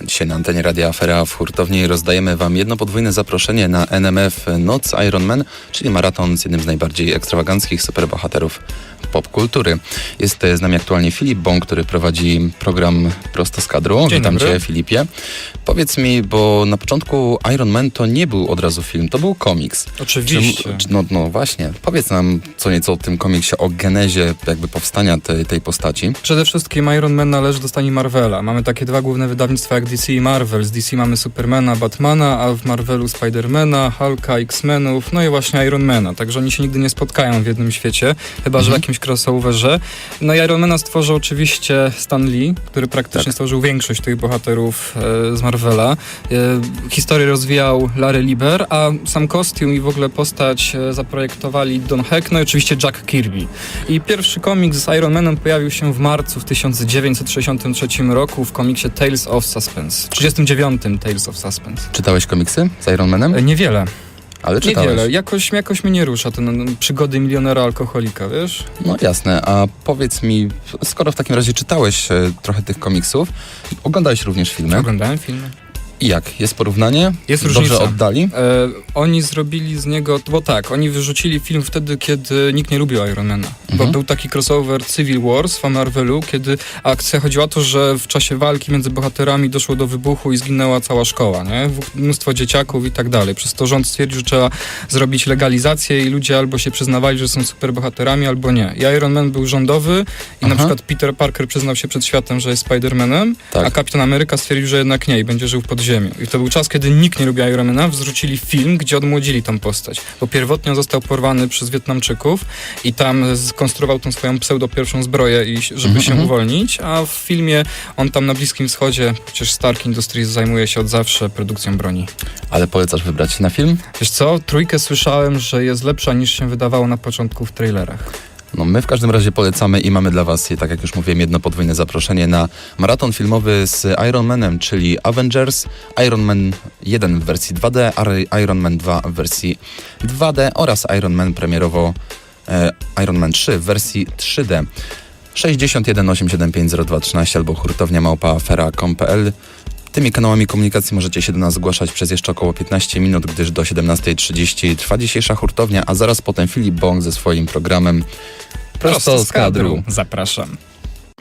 Dzisiaj na antenie Radia Afera w hurtowni rozdajemy Wam jedno podwójne zaproszenie na NMF Noc Ironman, czyli maraton z jednym z najbardziej ekstrawaganckich superbohaterów popkultury. Jest z nami aktualnie Filip Bąk, który prowadzi program Prosto z kadru. Dzień Witam dobry. Cię, Filipie. Powiedz mi, bo na początku Iron Man to nie był od razu film, to był komiks. Oczywiście. Czy- no, no właśnie, powiedz nam co nieco o tym komiksie, o genezie jakby powstania tej, tej postaci. Przede wszystkim Iron Man należy do stani Marvela. Mamy takie dwa główne wydawnictwa jak DC i Marvel. Z DC mamy Supermana, Batmana, a w Marvelu Spidermana, Hulka, X-Menów, no i właśnie Ironmana. Także oni się nigdy nie spotkają w jednym świecie, chyba że w Mhm. jakimś crossoverze. No i Ironmana stworzył oczywiście Stan Lee, który praktycznie Tak. stworzył większość tych bohaterów e, z Marvela. E, historię rozwijał Larry Lieber, a sam kostium i w ogóle postać e, zaprojektowali Don Heck, no i oczywiście Jack Kirby. I pierwszy komiks z Iron Manem pojawił się w marcu w 1963 roku w komiksie Tales of Suspense. 39 Tales of Suspense. Czytałeś komiksy z Iron Manem? E, Niewiele, Ale czytałeś. niewiele. Jakoś, jakoś mnie nie rusza ten mm, przygody milionera alkoholika, wiesz? No jasne, a powiedz mi, skoro w takim razie czytałeś e, trochę tych komiksów, oglądałeś również filmy. Oglądałem filmy. I jak? Jest porównanie? Jest Dobrze różnica. oddali? E, oni zrobili z niego, bo tak, oni wyrzucili film wtedy, kiedy nikt nie lubił Ironmana. Bo Mhm. był taki crossover Civil Wars w Marvelu, kiedy akcja chodziła o to, że w czasie walki między bohaterami doszło do wybuchu i zginęła cała szkoła, nie? W- Mnóstwo dzieciaków i tak dalej. Przez to rząd stwierdził, że trzeba zrobić legalizację i ludzie albo się przyznawali, że są superbohaterami, albo nie. I Iron Man był rządowy i na Aha. przykład Peter Parker przyznał się przed światem, że jest Spider-Manem, a Tak. Kapitan Ameryka stwierdził, że jednak nie i będzie żył pod ziemią. I to był czas, kiedy nikt nie lubił Ironmana, wzrzucili film, gdzie odmłodzili tą postać. Bo pierwotnie on został porwany przez Wietnamczyków i tam skonstruował tą swoją pseudo pierwszą zbroję, i, żeby Mhm, się mhm. uwolnić, a w filmie on tam na Bliskim Wschodzie, przecież Stark Industries zajmuje się od zawsze produkcją broni. Ale polecasz wybrać się na film? Wiesz co, trójkę słyszałem, że jest lepsza niż się wydawało na początku w trailerach. No my w każdym razie polecamy i mamy dla Was, tak jak już mówiłem, jedno podwójne zaproszenie na maraton filmowy z Iron Manem, czyli Avengers, Iron Man 1 w wersji 2D, a Iron Man 2 w wersji 2D oraz Iron Man premierowo e, Iron Man 3 w wersji 3D. 61 875 0213 albo hurtownia małpa Tymi kanałami komunikacji możecie się do nas zgłaszać przez jeszcze około 15 minut, gdyż do 17.30 trwa dzisiejsza hurtownia, a zaraz potem Filip Bąk ze swoim programem Prosto z kadru. Zapraszam.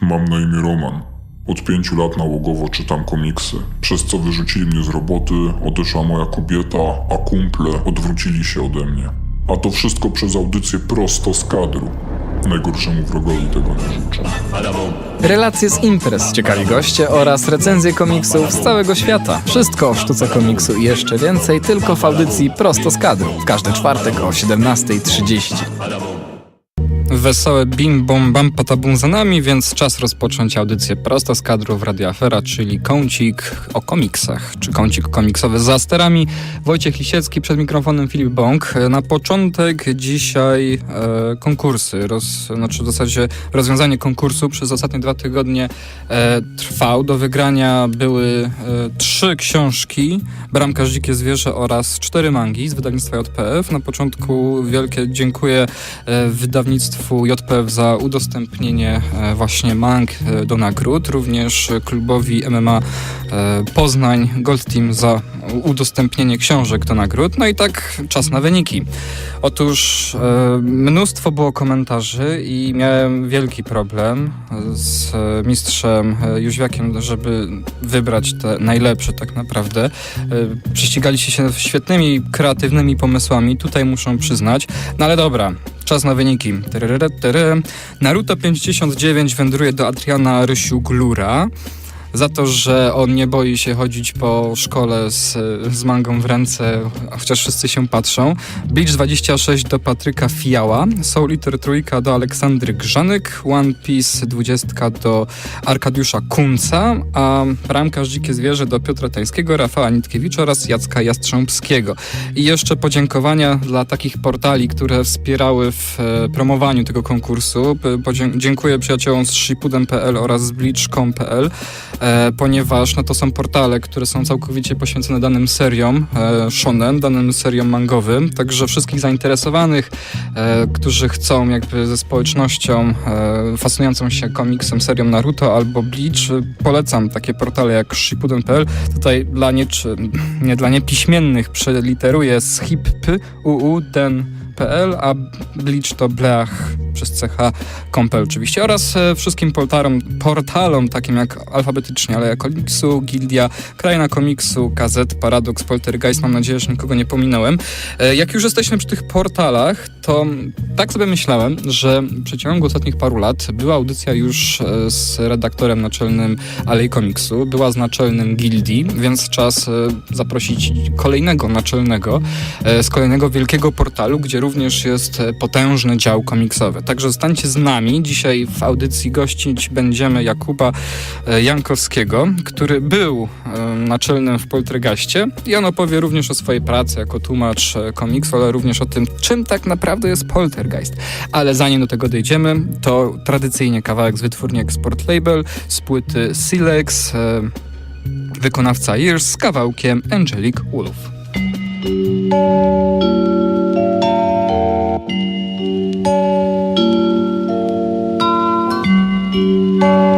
Mam na imię Roman. Od pięciu lat nałogowo czytam komiksy, przez co wyrzucili mnie z roboty, odeszła moja kobieta, a kumple odwrócili się ode mnie. A to wszystko przez audycję prosto z kadru. Najgorszemu wrogowi tego nie życzę. Relacje z imprez, ciekawi goście oraz recenzje komiksów z całego świata. Wszystko o sztuce komiksu i jeszcze więcej tylko w audycji Prosto z kadru. W każdy czwartek o 17.30. Wesołe bim bom bam patabum za nami, więc czas rozpocząć audycję prosto z kadru w Radio Afera, czyli kącik o komiksach, czy kącik komiksowy za sterami. Wojciech Lisiecki, przed mikrofonem Filip Bąk. Na początek dzisiaj e, konkursy, roz, znaczy w zasadzie rozwiązanie konkursu przez ostatnie dwa tygodnie e, trwał. Do wygrania były e, trzy książki, Bramka Dzikie Zwierzę oraz cztery mangi z wydawnictwa JPF. Na początku wielkie dziękuję e, wydawnictwu JPF za udostępnienie e, właśnie mang e, do nagród, również klubowi MMA e, Poznań Gold Team za udostępnienie książek do nagród. No i tak czas na wyniki. Otóż e, mnóstwo było komentarzy i miałem wielki problem z mistrzem e, Jóźwiakiem, żeby wybrać te najlepsze tak naprawdę. E, się świetnymi, kreatywnymi pomysłami, tutaj muszę przyznać. No ale dobra, czas na wyniki. Naruto 59 wędruje do Adriana Rysiu Glura za to, że on nie boi się chodzić po szkole z, z mangą w ręce, chociaż wszyscy się patrzą. Bleach 26 do Patryka Fiała, Soul Eater trójka do Aleksandry Grzanyk, One Piece 20 do Arkadiusza Kunca, a Bramkarz Dzikie Zwierzę do Piotra Tańskiego, Rafała Nitkiewicza oraz Jacka Jastrzębskiego. I jeszcze podziękowania dla takich portali, które wspierały w e, promowaniu tego konkursu. Dziękuję przyjaciołom z shipudem.pl oraz z bleach.com.pl. e, ponieważ no, to są portale, które są całkowicie poświęcone danym seriom e, shonen, danym seriom mangowym, także wszystkich zainteresowanych, e, którzy chcą jakby ze społecznością fascynującą się komiksem, serią Naruto albo Bleach, polecam takie portale jak Shippuden.pl. Tutaj dla nie, nie dla niepiśmiennych przeliteruję z hip p uu den A Bleach to bleach przez ch.pl oczywiście oraz e, wszystkim portalom, portalom takim jak alfabetycznie, ale Komiksu, Gildia, Kraina Komiksu, KZ, Paradox, Poltergeist, mam nadzieję, że nikogo nie pominąłem. E, Jak już jesteśmy przy tych portalach, to tak sobie myślałem, że w przeciągu ostatnich paru lat była audycja już e, z redaktorem naczelnym Alej Komiksu, była z naczelnym Gildii, więc czas e, zaprosić kolejnego naczelnego e, z kolejnego wielkiego portalu, gdzie również jest potężny dział komiksowy. Także zostańcie z nami. Dzisiaj w audycji gościć będziemy Jakuba Jankowskiego, który był naczelnym w Poltergeistie i on opowie również o swojej pracy jako tłumacz komiksu, ale również o tym, czym tak naprawdę jest Poltergeist. Ale zanim do tego dojdziemy, to tradycyjnie kawałek z wytwórni Export Label z płyty Silex, e, wykonawca Years z kawałkiem Angelic Wolf. Na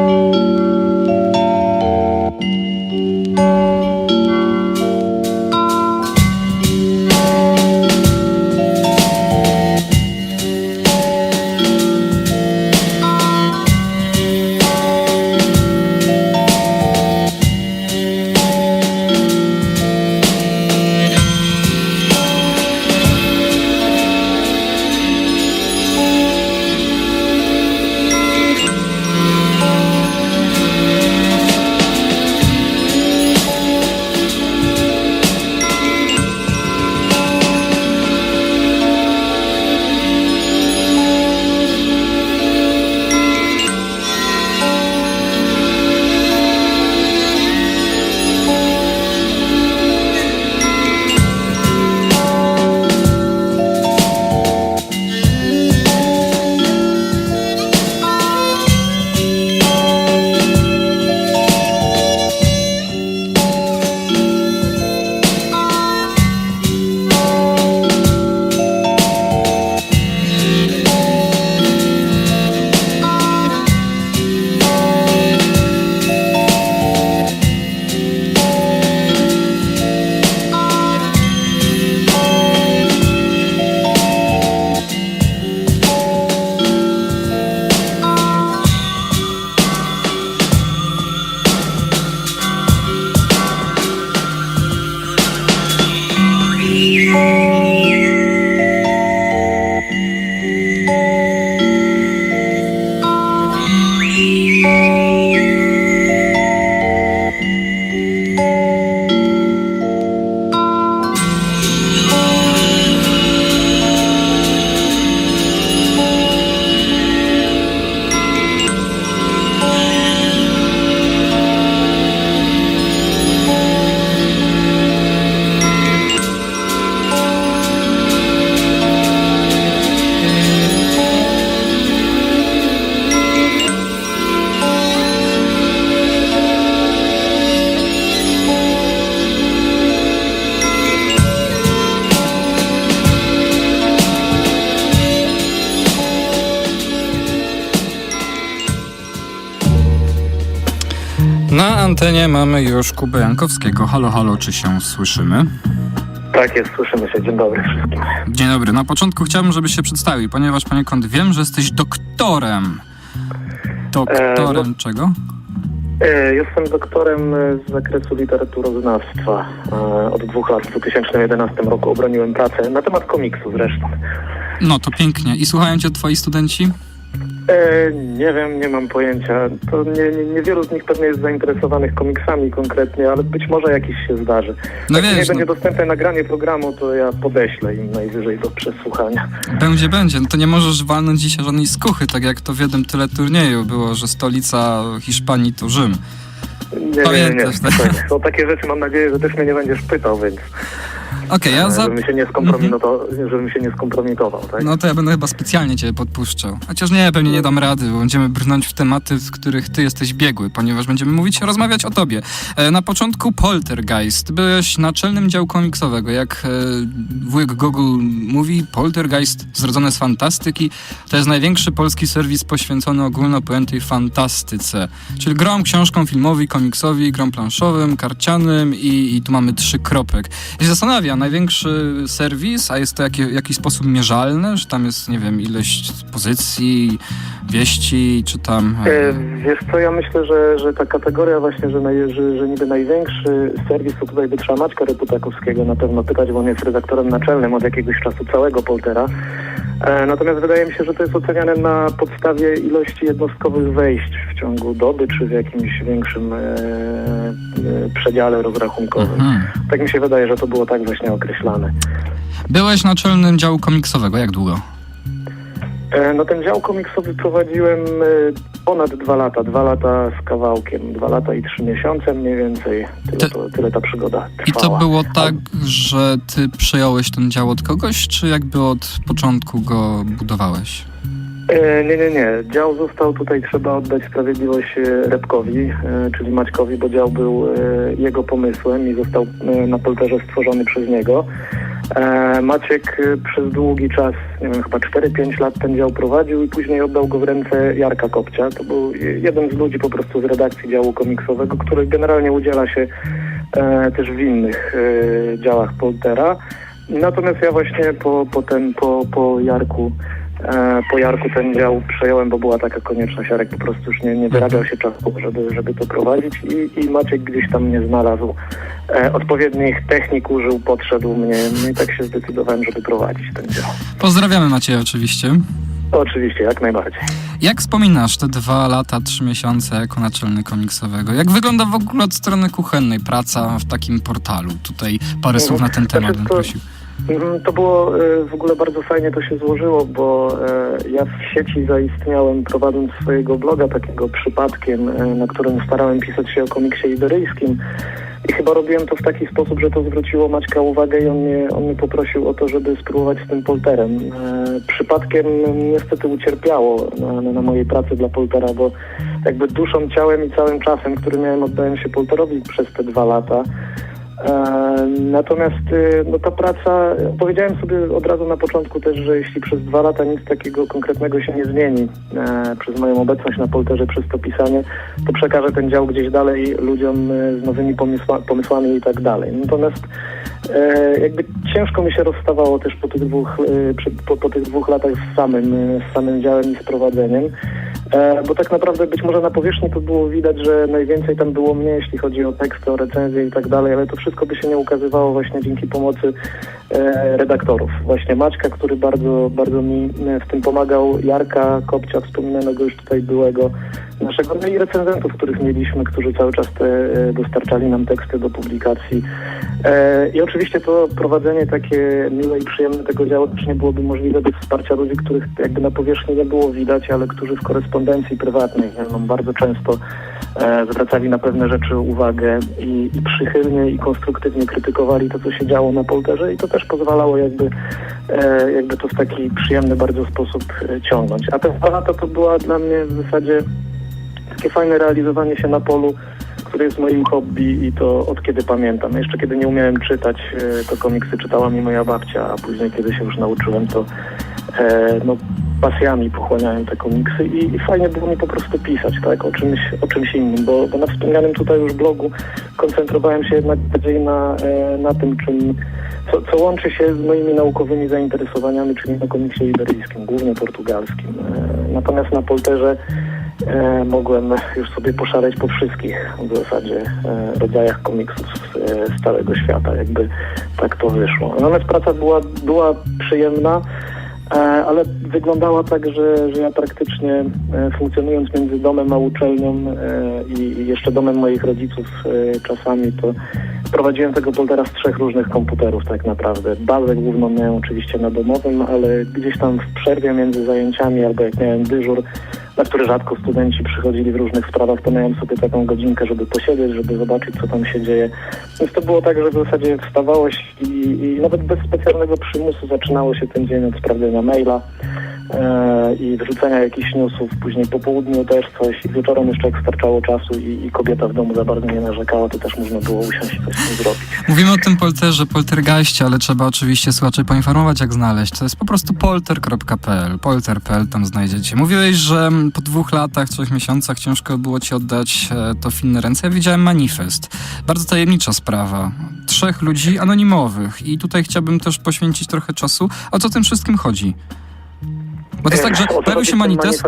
antenie mamy już Kubę Jankowskiego. Halo, halo, czy się słyszymy? Tak jest, słyszymy się. Dzień dobry wszystkim. Dzień dobry. Na początku chciałbym, żebyś się przedstawił, ponieważ poniekąd wiem, że jesteś doktorem. Doktorem E, no- czego? E, Jestem doktorem z zakresu literaturoznawstwa. E, Od dwóch lat, w 2011 roku obroniłem pracę na temat komiksu zresztą. No to pięknie. I słuchają cię twoi studenci? E, Nie wiem, nie mam pojęcia. To nie, nie, niewielu z nich pewnie jest zainteresowanych komiksami konkretnie, ale być może jakiś się zdarzy. No Jak nie wiesz, będzie no, dostępne nagranie programu, to ja podeślę im najwyżej do przesłuchania. będzie, będzie. No to nie możesz walnąć dzisiaj żadnej skuchy, tak jak to w jednym tyle turnieju było, że stolica Hiszpanii to Rzym. Nie, nie, nie, nie, Pamiętasz, tak? spokojnie. O takie rzeczy mam nadzieję, że też mnie nie będziesz pytał, więc... Okej, ja e, za... żebym się nie skompromitował, żebym się nie skompromitował, tak? No to ja będę chyba specjalnie cię podpuszczał. Chociaż nie, pewnie nie dam rady, bo będziemy brnąć w tematy, w których ty jesteś biegły, ponieważ będziemy mówić, rozmawiać o tobie. E, na początku Poltergeist. Byłeś naczelnym działu komiksowego. Jak e, wujek Google mówi, Poltergeist zrodzone z fantastyki to jest największy polski serwis poświęcony ogólno pojętej fantastyce. Czyli grom, książkom, filmowi, komiksowi, grom planszowym, karcianym i, i tu mamy trzy kropek. I się zastanawiam, największy serwis, a jest to jaki, jakiś sposób mierzalny, że tam jest, nie wiem, ilość pozycji, wieści, czy tam... E, Wiesz co, ja myślę, że, że ta kategoria właśnie, że, naj, że, że niby największy serwis, to tutaj by trzeba Maćka Reputakowskiego na pewno pytać, bo on jest redaktorem naczelnym od jakiegoś czasu całego Poltera. E, natomiast wydaje mi się, że to jest oceniane na podstawie ilości jednostkowych wejść w ciągu doby, czy w jakimś większym e, e, przedziale rozrachunkowym. Mhm. Tak mi się wydaje, że to było tak właśnie określane. Byłeś naczelnym działu komiksowego, jak długo? E, No ten dział komiksowy prowadziłem e, ponad dwa lata, dwa lata z kawałkiem, dwa lata i trzy miesiące mniej więcej. Tyle, To- tyle ta przygoda I trwała. to było tak, że ty przejąłeś ten dział od kogoś, czy jakby od początku go budowałeś? E, Nie, nie, nie. Dział został tutaj, trzeba oddać sprawiedliwość Repkowi, czyli Maćkowi, bo dział był jego pomysłem i został na polterze stworzony przez niego. E, Maciek e, przez długi czas, nie wiem, chyba 4-5 lat ten dział prowadził i później oddał go w ręce Jarka Kopcia. To był je- jeden z ludzi po prostu z redakcji działu komiksowego, który generalnie udziela się e, też w innych e, działach Poltera. Natomiast ja właśnie po, po, ten, po, po Jarku po Jarku ten dział przejąłem, bo była taka konieczność. Jarek po prostu już nie, nie wyrabiał się czasu, żeby, żeby to prowadzić i, i Maciek gdzieś tam nie znalazł e, odpowiednich technik, użył, podszedł mnie no i tak się zdecydowałem, żeby prowadzić ten dział. Pozdrawiamy Macieja oczywiście. Oczywiście, jak najbardziej. Jak wspominasz te dwa lata, trzy miesiące jako naczelny komiksowego? Jak wygląda w ogóle od strony kuchennej praca w takim portalu? Tutaj parę słów na ten temat bym to- prosił. Mhm, To było e, w ogóle bardzo fajnie to się złożyło, bo e, ja w sieci zaistniałem prowadząc swojego bloga takiego przypadkiem, e, na którym starałem pisać się o komiksie iberyjskim. I chyba robiłem to w taki sposób, że to zwróciło Maćka uwagę i on mnie, on mnie poprosił o to, żeby spróbować z tym polterem. Przypadkiem niestety ucierpiało na, na mojej pracy dla poltera, bo jakby duszą, ciałem i całym czasem, który miałem, oddałem się polterowi przez te dwa lata. E, Natomiast y, no, ta praca, powiedziałem sobie od razu na początku też, że jeśli przez dwa lata nic takiego konkretnego się nie zmieni e, przez moją obecność na polterze, przez to pisanie, to przekażę ten dział gdzieś dalej ludziom e, z nowymi pomysła, pomysłami i tak dalej. Natomiast jakby ciężko mi się rozstawało też po tych dwóch, po, po tych dwóch latach z samym, z samym działem i z prowadzeniem. Bo tak naprawdę być może na powierzchni to było widać, że najwięcej tam było mnie, jeśli chodzi o teksty, o recenzje i tak dalej, ale to wszystko by się nie ukazywało właśnie dzięki pomocy e, redaktorów. Właśnie Maćka, który bardzo, bardzo mi e, w tym pomagał, Jarka Kopcia, wspominanego już tutaj byłego naszego, no i recenzentów, których mieliśmy, którzy cały czas te, e, dostarczali nam teksty do publikacji. I oczywiście to prowadzenie takie miłe i przyjemne tego działu też nie byłoby możliwe bez wsparcia ludzi, których jakby na powierzchni nie było widać, ale którzy w korespondencji prywatnej bardzo często zwracali na pewne rzeczy uwagę i, i przychylnie i konstruktywnie krytykowali to, co się działo na polterze i to też pozwalało jakby, e, jakby to w taki przyjemny bardzo sposób e, ciągnąć. A te dwa lata to była dla mnie w zasadzie takie fajne realizowanie się na polu, które jest moim hobby i to od kiedy pamiętam. Jeszcze kiedy nie umiałem czytać, e, to komiksy czytała mi moja babcia, a później kiedy się już nauczyłem, to e, no, pasjami pochłaniałem te komiksy i, i fajnie było mi po prostu pisać tak, o, czymś, o czymś innym, bo, bo na wspomnianym tutaj już blogu koncentrowałem się jednak bardziej na, e, na tym, czym, co, co łączy się z moimi naukowymi zainteresowaniami, czyli na komiksie iberyjskim, głównie portugalskim. E, natomiast na polterze e, mogłem już sobie poszaleć po wszystkich w zasadzie e, rodzajach komiksów z, e, z całego świata, jakby tak to wyszło. Natomiast praca była, była przyjemna, ale wyglądała tak, że, że ja praktycznie e, funkcjonując między domem a uczelnią e, i, jeszcze domem moich rodziców e, czasami, to prowadziłem tego poltera z trzech różnych komputerów tak naprawdę. Bazę główną miałem oczywiście na domowym, ale gdzieś tam w przerwie między zajęciami albo jak miałem dyżur, na który rzadko studenci przychodzili w różnych sprawach, to miałem sobie taką godzinkę, żeby posiedzieć, żeby zobaczyć, co tam się dzieje. Więc to było tak, że w zasadzie wstawałeś i, i nawet bez specjalnego przymusu zaczynało się ten dzień od sprawdzenia maila e, i wrzucenia jakichś newsów, później po południu też coś i wieczorem jeszcze jak starczało czasu i, i kobieta w domu za bardzo nie narzekała, to też można było usiąść i coś z tym zrobić. Mówimy o tym polterze, poltergeistie, ale trzeba oczywiście słuchaczy poinformować, jak znaleźć. To jest po prostu polter.pl, polter.pl tam znajdziecie. Mówiłeś, że mm, po dwóch latach, trzech miesiącach ciężko było ci oddać e, to w inne ręce. Ja widziałem manifest. Bardzo tajemnicza sprawa. Trzech ludzi anonimowych i tutaj chciałbym też poświęcić trochę czasu. O co tym wszystkim chodzi? Bo to jest tak, że pojawił się manifest?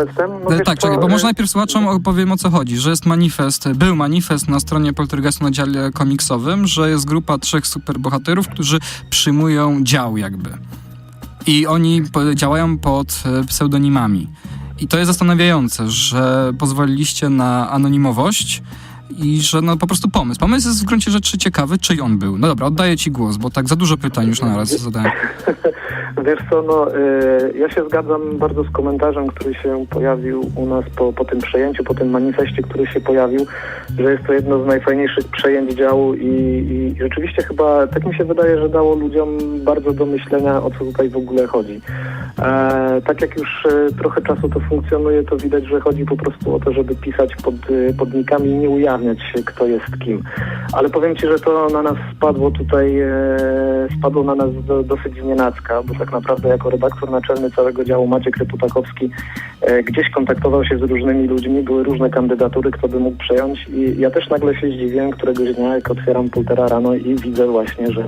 No E, tak, czekaj, bo może e, najpierw słuchaczom opowiem o co chodzi, że jest manifest, był manifest na stronie Poltergeistu na dziale komiksowym, że jest grupa trzech superbohaterów, którzy przyjmują dział jakby. I oni działają pod e, pseudonimami. I to jest zastanawiające, że pozwoliliście na anonimowość i że no po prostu pomysł. Pomysł jest w gruncie rzeczy ciekawy, czyj on był. No dobra, oddaję ci głos, bo tak za dużo pytań już na raz zadałem. Wiesz co, no, y, ja się zgadzam bardzo z komentarzem, który się pojawił u nas po, po tym przejęciu, po tym manifestie, który się pojawił, że jest to jedno z najfajniejszych przejęć działu i, i rzeczywiście chyba, tak mi się wydaje, że dało ludziom bardzo do myślenia, o co tutaj w ogóle chodzi. E, tak jak już e, trochę czasu to funkcjonuje, to widać, że chodzi po prostu o to, żeby pisać pod, e, pod nikami i nie ujawniać kto jest kim. Ale powiem Ci, że to na nas spadło tutaj, e, spadło na nas do, dosyć znienacka, bo tak naprawdę jako redaktor naczelny całego działu Maciek Reputakowski e, gdzieś kontaktował się z różnymi ludźmi, były różne kandydatury, kto by mógł przejąć i ja też nagle się zdziwiłem któregoś dnia, jak otwieram Pultera rano i widzę właśnie, że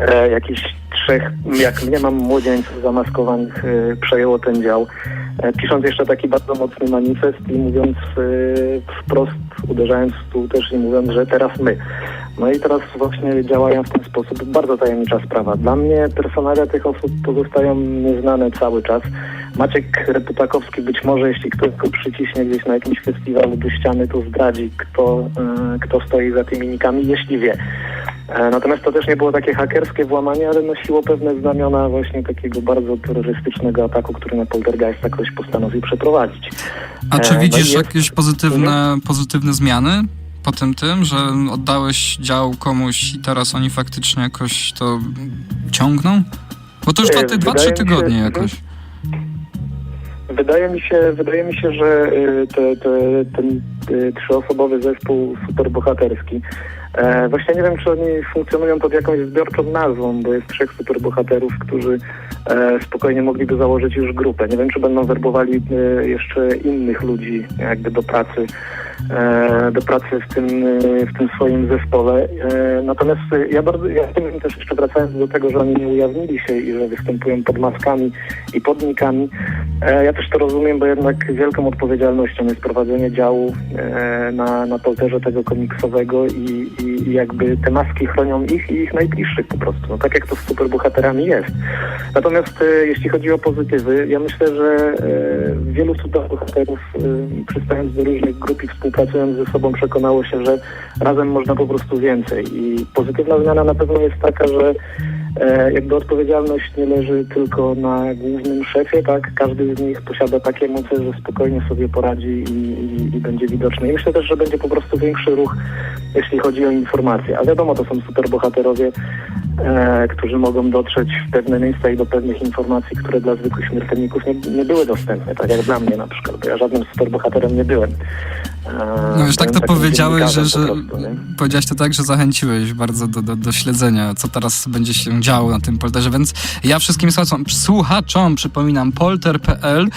e, jakiś trzech, jak mnie mam młodzieńców zamaskowanych przejęło ten dział. Pisząc jeszcze taki bardzo mocny manifest i mówiąc wprost, uderzając w stół też i mówiąc, że teraz my. No i teraz właśnie działają w ten sposób. Bardzo tajemnicza sprawa. Dla mnie personalia tych osób pozostają nieznane cały czas. Maciek Reputakowski być może, jeśli ktoś go przyciśnie gdzieś na jakimś festiwalu do ściany, to zdradzi, kto, e, kto stoi za tymi nikami, jeśli wie. E, Natomiast to też nie było takie hakerskie włamanie, ale nosiło pewne znamiona właśnie takiego bardzo terrorystycznego ataku, który na Poltergeista ktoś postanowił przeprowadzić. A czy E, no widzisz jest- jakieś pozytywne, pozytywne zmiany po tym tym, że oddałeś dział komuś i teraz oni faktycznie jakoś to ciągną? Bo to już E, dwa, ty- dwa trzy mi się- tygodnie mhm. jakoś. Wydaje mi się, wydaje mi się, że y, te, te, ten trzyosobowy zespół superbohaterski. E, właśnie nie wiem, czy oni funkcjonują pod jakąś zbiorczą nazwą, bo jest trzech superbohaterów, którzy e, spokojnie mogliby założyć już grupę. Nie wiem, czy będą werbowali e, jeszcze innych ludzi jakby do pracy, e, do pracy w tym, e, w tym swoim zespole. E, natomiast ja bardzo, ja tym też jeszcze wracając do tego, że oni nie ujawnili się i że występują pod maskami i podnikami, ja też to rozumiem, bo jednak wielką odpowiedzialnością jest prowadzenie działu na, na polterze tego komiksowego i, i, jakby te maski chronią ich i ich najbliższych po prostu. No, tak jak to z superbohaterami jest. Natomiast e, jeśli chodzi o pozytywy, ja myślę, że e, wielu superbohaterów e, przystając do różnych grup i współpracując ze sobą przekonało się, że razem można po prostu więcej. I pozytywna zmiana na pewno jest taka, że jakby odpowiedzialność nie leży tylko na głównym szefie, tak? Każdy z nich posiada takie moce, że spokojnie sobie poradzi i, i, i będzie widoczny. I myślę też, że będzie po prostu większy ruch, jeśli chodzi o informacje. A wiadomo, to są superbohaterowie, e, którzy mogą dotrzeć w pewne miejsca i do pewnych informacji, które dla zwykłych śmiertelników nie, nie były dostępne, tak jak dla mnie na przykład, bo ja żadnym superbohaterem nie byłem. E, No już tak to powiedziałeś, że, że prostu, powiedziałeś to tak, że zachęciłeś bardzo do, do, do śledzenia, co teraz będzie się działo na tym polterze, więc ja wszystkim słuchaczom, słuchaczom przypominam polter.pl.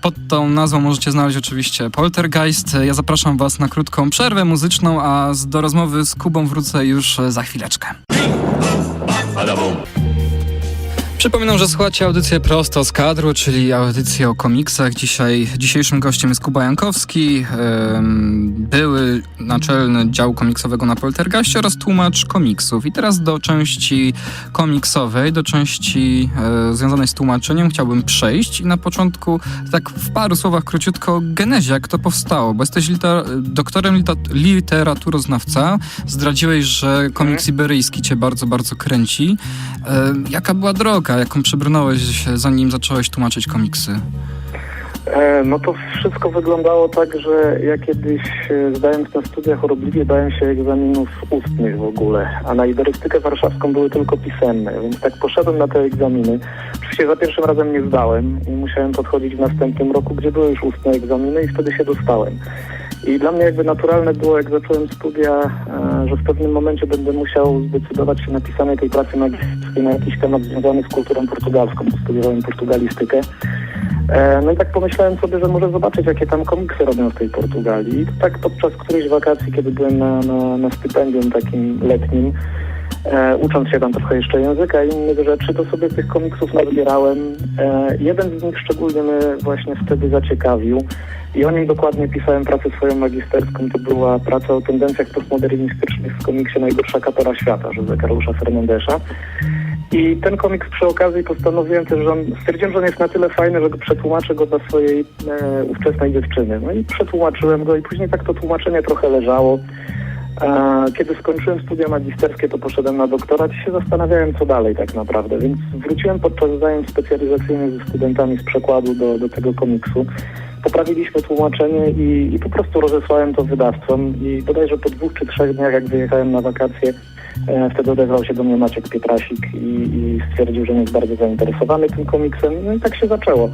Pod tą nazwą możecie znaleźć oczywiście Poltergeist. Ja zapraszam was na krótką przerwę muzyczną, a z- do rozmowy z Kubą wrócę już za chwileczkę. Przypominam, że słuchacie audycję prosto z kadru, czyli audycję o komiksach. Dzisiaj, dzisiejszym gościem jest Kuba Jankowski, były naczelny działu komiksowego na Poltergeistie oraz tłumacz komiksów. I teraz do części komiksowej, do części e, związanej z tłumaczeniem chciałbym przejść i na początku tak w paru słowach króciutko o genezie, jak to powstało, bo jesteś liter, doktorem liter, literaturoznawca, zdradziłeś, że komiks iberyjski cię bardzo, bardzo kręci. E, jaka była droga, jaką przebrnąłeś, zanim zacząłeś tłumaczyć komiksy? E, No to wszystko wyglądało tak, że ja kiedyś e, zdając na studiach chorobliwie dałem się egzaminów ustnych w ogóle, a na iberystykę warszawską były tylko pisemne, więc tak poszedłem na te egzaminy. Oczywiście za pierwszym razem nie zdałem i musiałem podchodzić w następnym roku, gdzie były już ustne egzaminy i wtedy się dostałem. I dla mnie jakby naturalne było, jak zacząłem studia, e, że w pewnym momencie będę musiał zdecydować się na pisanie tej pracy magisterskiej na jakiś temat związany z kulturą portugalską. Studiowałem portugalistykę. E, No i tak pomyślałem sobie, że może zobaczyć, jakie tam komiksy robią w tej Portugalii. I tak podczas którejś wakacji, kiedy byłem na, na, na stypendium takim letnim, e, ucząc się tam trochę jeszcze języka i innych rzeczy, to sobie tych komiksów nazbierałem. E, jeden z nich szczególnie mnie właśnie wtedy zaciekawił i o nim dokładnie pisałem pracę swoją magisterską. To była praca o tendencjach postmodernistycznych w komiksie Najgorsza kapela świata, Jose Carlosza Fernandesza. I ten komiks przy okazji postanowiłem też, że on, stwierdziłem, że on jest na tyle fajny, że przetłumaczę go dla swojej e, ówczesnej dziewczyny. No i przetłumaczyłem go i później tak to tłumaczenie trochę leżało. A kiedy skończyłem studia magisterskie, to poszedłem na doktorat i się zastanawiałem, co dalej tak naprawdę. Więc wróciłem podczas zajęć specjalizacyjnych ze studentami z przekładu do, do tego komiksu. Poprawiliśmy tłumaczenie i, i po prostu rozesłałem to wydawcom. I bodajże po dwóch czy trzech dniach, jak wyjechałem na wakacje, e, wtedy odezwał się do mnie Maciek Pietrasik i, i stwierdził, że jest bardzo zainteresowany tym komiksem. No i tak się zaczęło.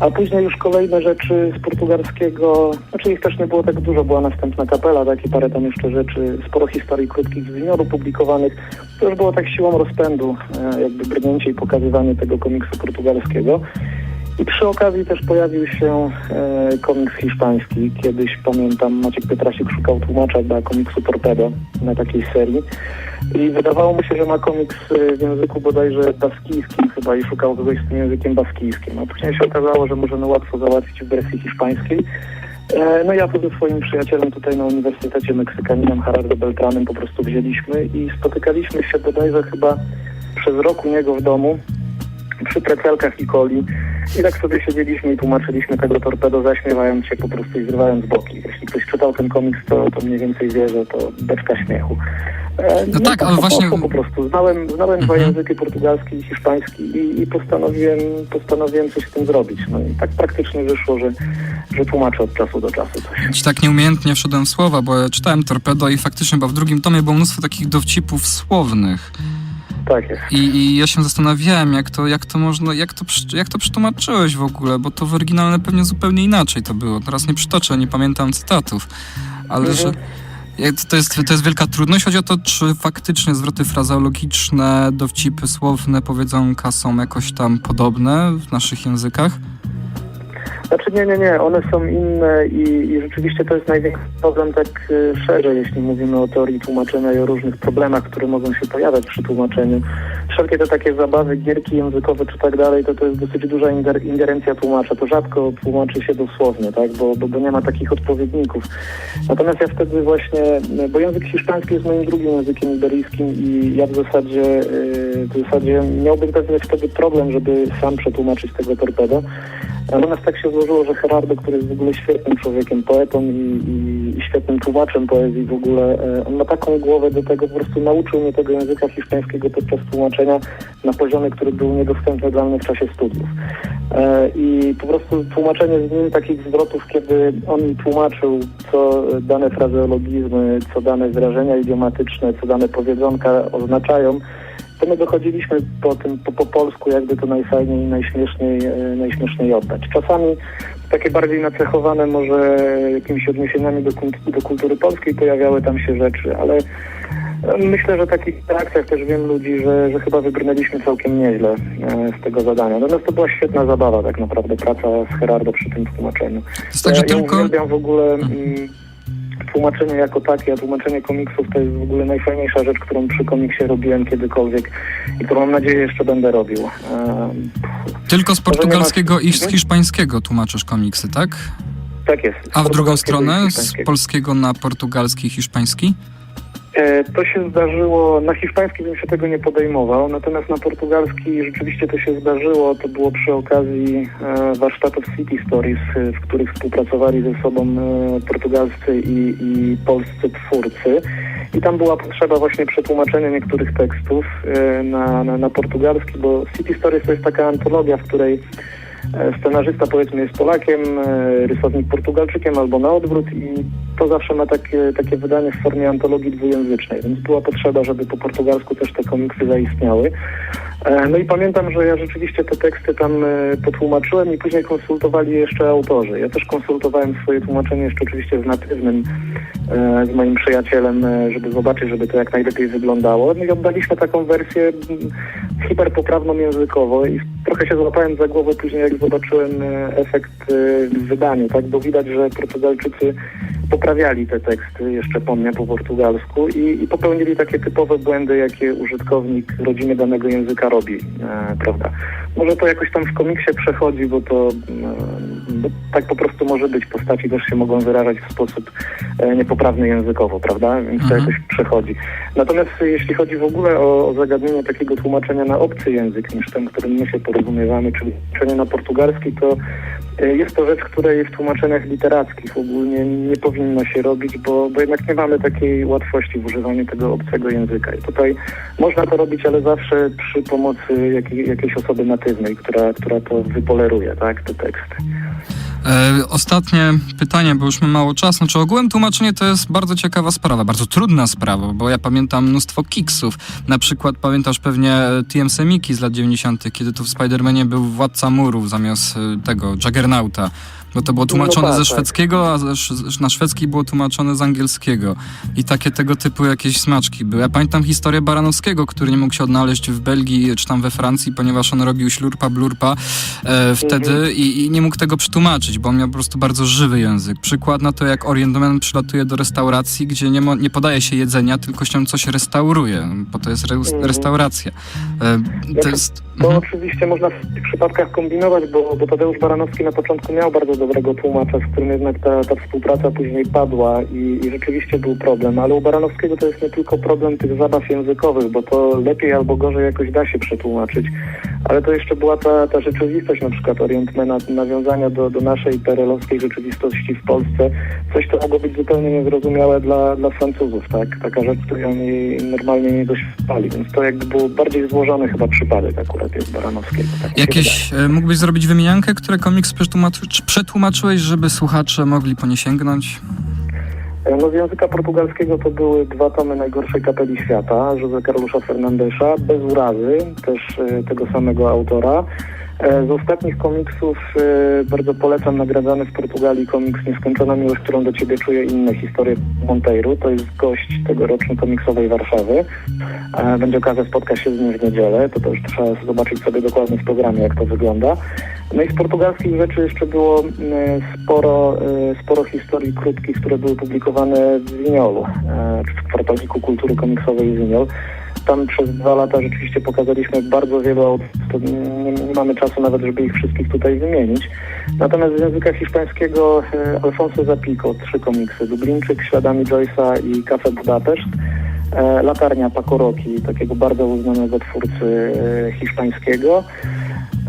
A później już kolejne rzeczy z portugalskiego, znaczy ich też nie było tak dużo, była następna kapela, tak i parę tam jeszcze rzeczy, sporo historii krótkich z publikowanych. To już było tak siłą rozpędu, e, jakby brnięcie i pokazywanie tego komiksu portugalskiego. I przy okazji też pojawił się e, komiks hiszpański. Kiedyś, pamiętam, Maciek Pietrasik szukał tłumacza dla komiksu Torpedo na takiej serii. I wydawało mu się, że ma komiks e, w języku bodajże baskijskim chyba i szukał kogoś z tym językiem baskijskim. A później się okazało, że możemy łatwo załatwić w wersji hiszpańskiej. E, No ja to ze swoim przyjacielem tutaj na Uniwersytecie Meksykaninem Gerardo Beltranem po prostu wzięliśmy i spotykaliśmy się bodajże chyba przez rok u niego w domu przy precjalkach i coli i tak sobie siedzieliśmy i tłumaczyliśmy tego torpedo, zaśmiewając się po prostu i zrywając boki. Jeśli ktoś czytał ten komiks, to, to mniej więcej wie, że to beczka śmiechu. E, No tak, ale to właśnie- Po prostu znałem, znałem dwa Mhm. języki, portugalski i hiszpański i, i postanowiłem, postanowiłem coś z tym zrobić. No i tak praktycznie wyszło, że, że tłumaczę od czasu do czasu coś. Ci tak nieumiejętnie wszedłem w słowa, bo ja czytałem Torpedo i faktycznie, bo w drugim tomie było mnóstwo takich dowcipów słownych. Tak jest. I, I ja się zastanawiałem, jak to, jak to można, jak to, jak to przetłumaczyłeś w ogóle, bo to w oryginale pewnie zupełnie inaczej to było. Teraz nie przytoczę, nie pamiętam cytatów, ale Mhm. że jak, to, jest, to jest wielka trudność. Chodzi o to, czy faktycznie zwroty frazeologiczne, dowcipy słowne, powiedzonka są jakoś tam podobne w naszych językach. Znaczy nie, nie, nie, one są inne i, i rzeczywiście to jest największy problem tak y, szerzej, jeśli mówimy o teorii tłumaczenia i o różnych problemach, które mogą się pojawiać przy tłumaczeniu. Wszelkie te takie zabawy, gierki językowe czy tak dalej, to to jest dosyć duża inger- ingerencja tłumacza. To rzadko tłumaczy się dosłownie, tak, bo, bo, bo nie ma takich odpowiedników. Natomiast ja wtedy właśnie, bo język hiszpański jest moim drugim językiem iberyjskim i ja w zasadzie, y, w zasadzie miałbym pewnie wtedy problem, żeby sam przetłumaczyć tego torpedo. Natomiast tak się złożyło, że Gerardo, który jest w ogóle świetnym człowiekiem, poetą i, i, i świetnym tłumaczem poezji w ogóle, e, on ma taką głowę do tego, po prostu nauczył mnie tego języka hiszpańskiego podczas tłumaczenia na poziomie, który był niedostępny dla mnie w czasie studiów. E, I po prostu tłumaczenie z nim takich zwrotów, kiedy on mi tłumaczył, co dane frazeologizmy, co dane wyrażenia idiomatyczne, co dane powiedzonka oznaczają, to my dochodziliśmy po tym, po, po polsku jakby to najfajniej i najśmieszniej, e, najśmieszniej oddać. Czasami takie bardziej nacechowane może jakimiś odniesieniami do, do kultury polskiej pojawiały tam się rzeczy, ale e, myślę, że w takich reakcjach też wiem ludzi, że, że chyba wybrnęliśmy całkiem nieźle e, z tego zadania. Natomiast to była świetna zabawa tak naprawdę, praca z Gerardo przy tym tłumaczeniu. To jest tak, że ja, tylko... uwielbiam w ogóle mm, tłumaczenie jako takie, a tłumaczenie komiksów to jest w ogóle najfajniejsza rzecz, którą przy komiksie robiłem kiedykolwiek i którą mam nadzieję jeszcze będę robił. Em, Tylko z portugalskiego i z Mhm. hiszpańskiego tłumaczysz komiksy, tak? tak jest. A w drugą stronę? Z polskiego na portugalski i hiszpański? E, To się zdarzyło, na hiszpański bym się tego nie podejmował, natomiast na portugalski rzeczywiście to się zdarzyło. To było przy okazji e, warsztatów City Stories, e, w których współpracowali ze sobą portugalscy i, i polscy twórcy. I tam była potrzeba właśnie przetłumaczenia niektórych tekstów na, na, na portugalski, bo City Stories to jest taka antologia, w której Scenarzysta powiedzmy jest Polakiem, e, rysownik Portugalczykiem albo na odwrót i to zawsze ma takie, takie wydanie w formie antologii dwujęzycznej, więc była potrzeba, żeby po portugalsku też te komiksy zaistniały. E, No i pamiętam, że ja rzeczywiście te teksty tam e, potłumaczyłem i później konsultowali je jeszcze autorzy. Ja też konsultowałem swoje tłumaczenie jeszcze oczywiście z natywnym, e, z moim przyjacielem, e, żeby zobaczyć, żeby to jak najlepiej wyglądało. No i oddaliśmy taką wersję mm, hiperpoprawną językowo i trochę się złapałem za głowę później, jak zobaczyłem e, efekt e, w wydaniu, tak, bo widać, że Portugalczycy poprawiali te teksty jeszcze po mnie po portugalsku i, i popełnili takie typowe błędy, jakie użytkownik rodzimy danego języka robi, e, prawda. Może to jakoś tam w komiksie przechodzi, bo to e, bo tak po prostu może być. Postaci też się mogą wyrażać w sposób e, niepoprawny językowo, prawda, więc to Mhm. jakoś przechodzi. Natomiast jeśli chodzi w ogóle o, o zagadnienie takiego tłumaczenia na obcy język niż ten, którym my się porozumiewamy, czyli tłumaczenie na portugalski, to e, jest to rzecz, której w tłumaczeniach literackich ogólnie nie powinno się robić, bo, bo jednak nie mamy takiej łatwości w używaniu tego obcego języka. I tutaj można to robić, ale zawsze przy pomocy jakiej, jakiejś osoby natywnej, która, która to wypoleruje, tak, te teksty. E, ostatnie pytanie, bo już mam mało czasu. Znaczy ogółem tłumaczenie to jest bardzo ciekawa sprawa, bardzo trudna sprawa, bo ja pamiętam mnóstwo kiksów. Na przykład pamiętasz pewnie TM Semiki z lat 90., kiedy tu w Spider-Manie był Władca Murów zamiast e, tego Juggernauta. Bo to było tłumaczone tak, ze tak. szwedzkiego, a ze, sz- na szwedzki było tłumaczone z angielskiego. I takie tego typu jakieś smaczki były. Ja pamiętam historię Baranowskiego, który nie mógł się odnaleźć w Belgii czy tam we Francji, ponieważ on robił ślurpa blurpa e, wtedy i, i nie mógł tego przetłumaczyć, bo on miał po prostu bardzo żywy język. Przykład na to, jak Orientman przylatuje do restauracji, gdzie nie, nie podaje się jedzenia, tylko się coś restauruje, bo to jest re- Mhm. restauracja. E, to jest... To Mhm. oczywiście można w tych przypadkach kombinować, bo, bo Tadeusz Baranowski na początku miał bardzo dobrego tłumacza, z którym jednak ta, ta współpraca później padła i, i rzeczywiście był problem. Ale u Baranowskiego to jest nie tylko problem tych zabaw językowych, bo to lepiej albo gorzej jakoś da się przetłumaczyć. Ale to jeszcze była ta, ta rzeczywistość na przykład Orientmana, nawiązania do, do naszej perelowskiej rzeczywistości w Polsce. Coś, co mogło być zupełnie niezrozumiałe dla, dla Francuzów, tak? Taka rzecz, której oni normalnie nie doświadczali. Więc to jakby był bardziej złożony chyba przypadek akurat jest Baranowskiego. Tak Jakieś, e, mógłbyś zrobić wymieniankę, które komiks przetłumaczy, przetłumaczyłeś, żeby słuchacze mogli po nie sięgnąć? Wydaje. No z języka portugalskiego to były dwa tomy najgorszej kapeli świata, José Carlosa Fernandesza, Bez urazy, też e, tego samego autora. E, Z ostatnich komiksów e, bardzo polecam nagradzany w Portugalii komiks Nieskończona miłość, którą do ciebie czuję inne historie Monteiru. To jest gość tegorocznej komiksowej Warszawy. E, Będzie okazja spotkać się z nim w niedzielę. To, już trzeba zobaczyć sobie dokładnie w programie, jak to wygląda. No i z portugalskich rzeczy jeszcze było sporo, sporo historii krótkich, które były publikowane w Winiolu, czy w kwartalniku kultury komiksowej Winiol. Tam przez dwa lata rzeczywiście pokazaliśmy bardzo. To Nie, nie mamy czasu nawet, żeby ich wszystkich tutaj wymienić. Natomiast z języka hiszpańskiego e, Alfonso Zapico, trzy komiksy. Dublińczyk, Śladami Joyce'a i Cafe Budapeszt. E, Latarnia Pakoroki, takiego bardzo uznanego twórcy e, hiszpańskiego.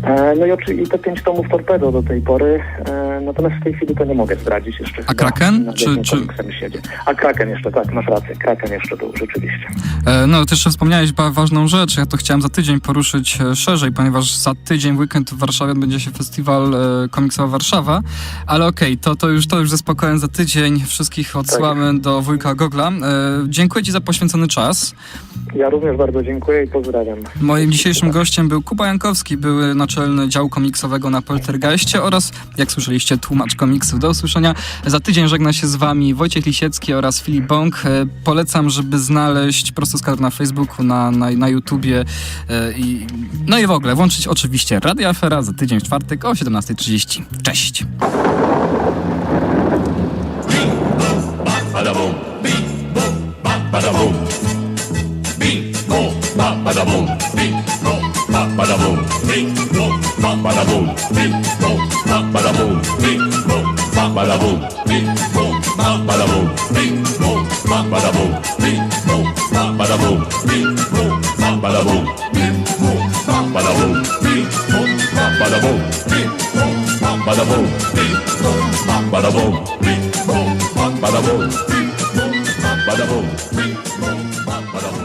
E, No i, oczy- i te pięć tomów Torpedo do tej pory, e, natomiast w tej chwili to nie mogę zdradzić jeszcze. chyba Kraken? nad Czy- czy- siedzi. A Kraken jeszcze, tak, masz rację, Kraken jeszcze był, rzeczywiście. E, No, też jeszcze wspomniałeś ważną rzecz. Ja to chciałem za tydzień poruszyć szerzej, ponieważ za tydzień w weekend w Warszawie odbędzie się festiwal komiksowa Warszawa. Ale okej, to, to, już, to już ze spokojem za tydzień. Wszystkich odsyłamy do wujka Gogla. Dziękuję Ci za poświęcony czas. Ja również bardzo dziękuję i pozdrawiam. Moim dzisiejszym gościem był Kuba Jankowski, były naczelny dział komiksowego na Poltergeistie oraz, jak słyszeliście, tłumacz komiksów. Do usłyszenia. Za tydzień żegna się z wami Wojciech Lisiecki oraz Filip Bąk. Polecam, żeby znaleźć prosto z na Facebooku, na, na, na YouTubie i, no i w ogóle włączyć oczywiście Radio Afera za tydzień w czwartek o 17.30. Cześć! Bing, bing, pop, bada boom, bing boom, pop, bada boom, bing boom, pop, bada boom, bing boom, pop, bada boom, bing boom, pop, bada boom, bing boom, pop, bada boom, bing boom, pop, bada boom, bing boom, pop, bada boom, bing boom, pop, bada boom, bing boom, pop, bada boom, bing boom, pop, bada boom, bing boom, pop, bada boom, bing boom, pop, bada boom, bing boom, pop, bada boom.